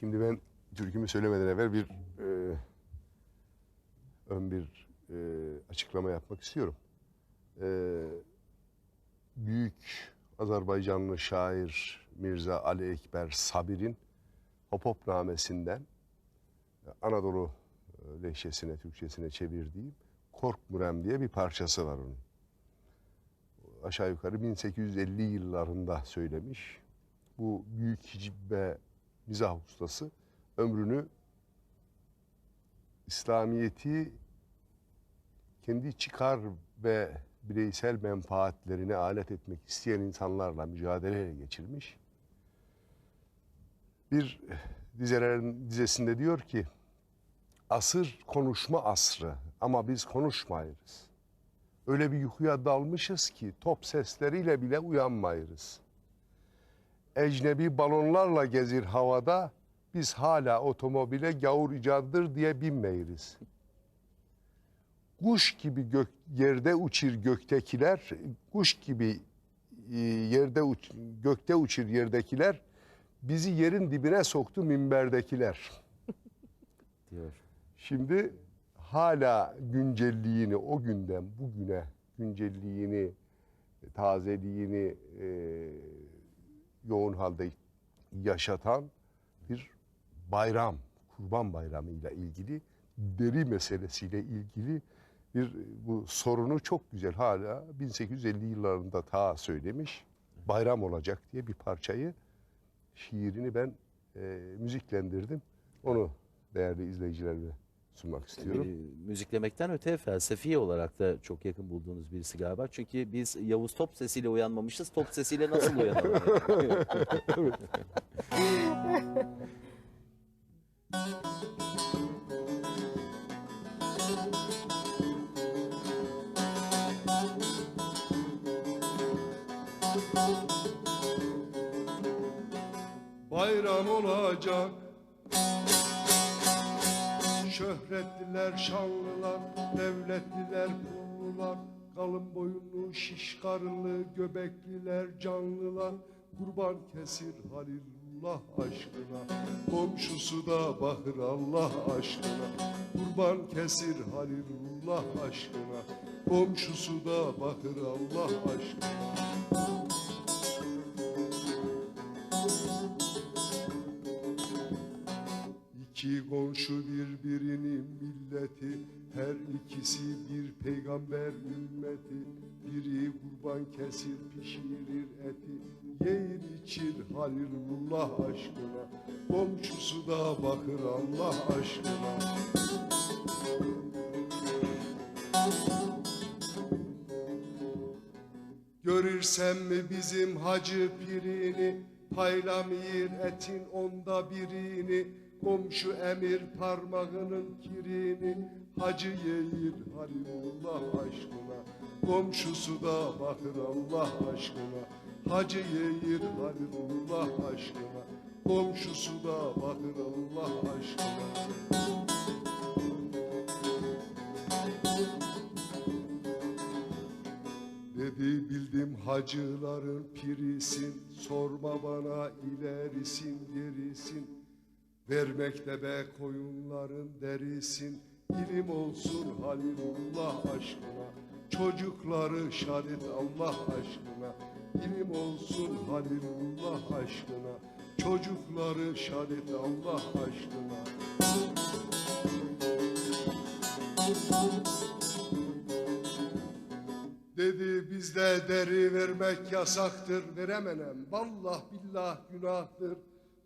Şimdi ben türkümü söylemeden evvel bir e, ön bir e, açıklama yapmak istiyorum. E, büyük Azerbaycanlı şair Mirza Ali Ekber Sabir'in Hopopnamesinden e, Anadolu e, lehçesine, Türkçesine çevirdiğim Korkmurem diye bir parçası var onun. Aşağı yukarı 1850 yıllarında söylemiş. Bu büyük hicbe mizah ustası ömrünü İslamiyet'i kendi çıkar ve bireysel menfaatlerine alet etmek isteyen insanlarla mücadeleyle geçirmiş. Bir dizelerin dizesinde diyor ki asır konuşma asrı ama biz konuşmayırız. Öyle bir uykuya dalmışız ki top sesleriyle bile uyanmayırız. Ecnebi balonlarla gezir havada, biz hala otomobile gavur icadıdır diye binmeyiriz. Kuş gibi gök, yerde uçur göktekiler, kuş gibi e, yerde uç, gökte uçur yerdekiler, bizi yerin dibine soktu minberdekiler. diyor. Şimdi hala güncelliğini o günden bugüne güncelliğini, tazeliğini e, yoğun halde yaşatan bir bayram, Kurban Bayramı ile ilgili deri meselesiyle ilgili bir bu sorunu çok güzel hala 1850 yıllarında ta söylemiş. Bayram olacak diye bir parçayı şiirini ben e, müziklendirdim. Onu değerli izleyicilerime sunmak istiyorum. Ee, müziklemekten öte felsefi olarak da çok yakın bulduğunuz birisi galiba. Çünkü biz Yavuz top sesiyle uyanmamışız. Top sesiyle nasıl uyanalım? yani? bayram olacak Şöhretliler, şanlılar, devletliler, kurlular Kalın boyunlu, şiş karınlı, göbekliler, canlılar. Kurban kesir Halilullah aşkına Komşusu da bakır Allah aşkına. Kurban kesir Halilullah aşkına Komşusu da bakır Allah aşkına İki komşu birbirinin milleti Her ikisi bir peygamber ümmeti. Biri kurban kesir pişirir eti. Yeğir içir Halilullah aşkına Komşusu da bakır Allah aşkına. Görürsem mi bizim hacı pirini Paylamir etin onda birini Komşu emir parmağının kirini Hacı yeğir Halilullah aşkına. Komşusu da bakır Allah aşkına. Hacı yeğir Halilullah aşkına. Komşusu da bakır Allah aşkına. Dedi bildim hacıların pirisin Sorma bana ilerisin gerisin Vermekte be koyunların derisin İlim olsun Halilullah aşkına. Çocukları şarit Allah aşkına İlim olsun Halilullah aşkına. Çocukları şarit Allah aşkına. Dedi bizde deri vermek yasaktır veremenem Vallah billah günahtır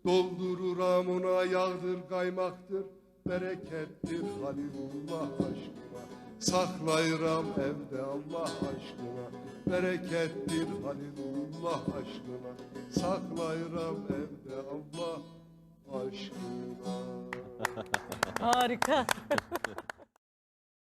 Doldurur ona yağdır kaymaktır Berekettir Halilullah aşkına. Saklayıram evde Allah aşkına Berekettir Halilullah aşkına. Saklayıram evde Allah aşkına. Harika.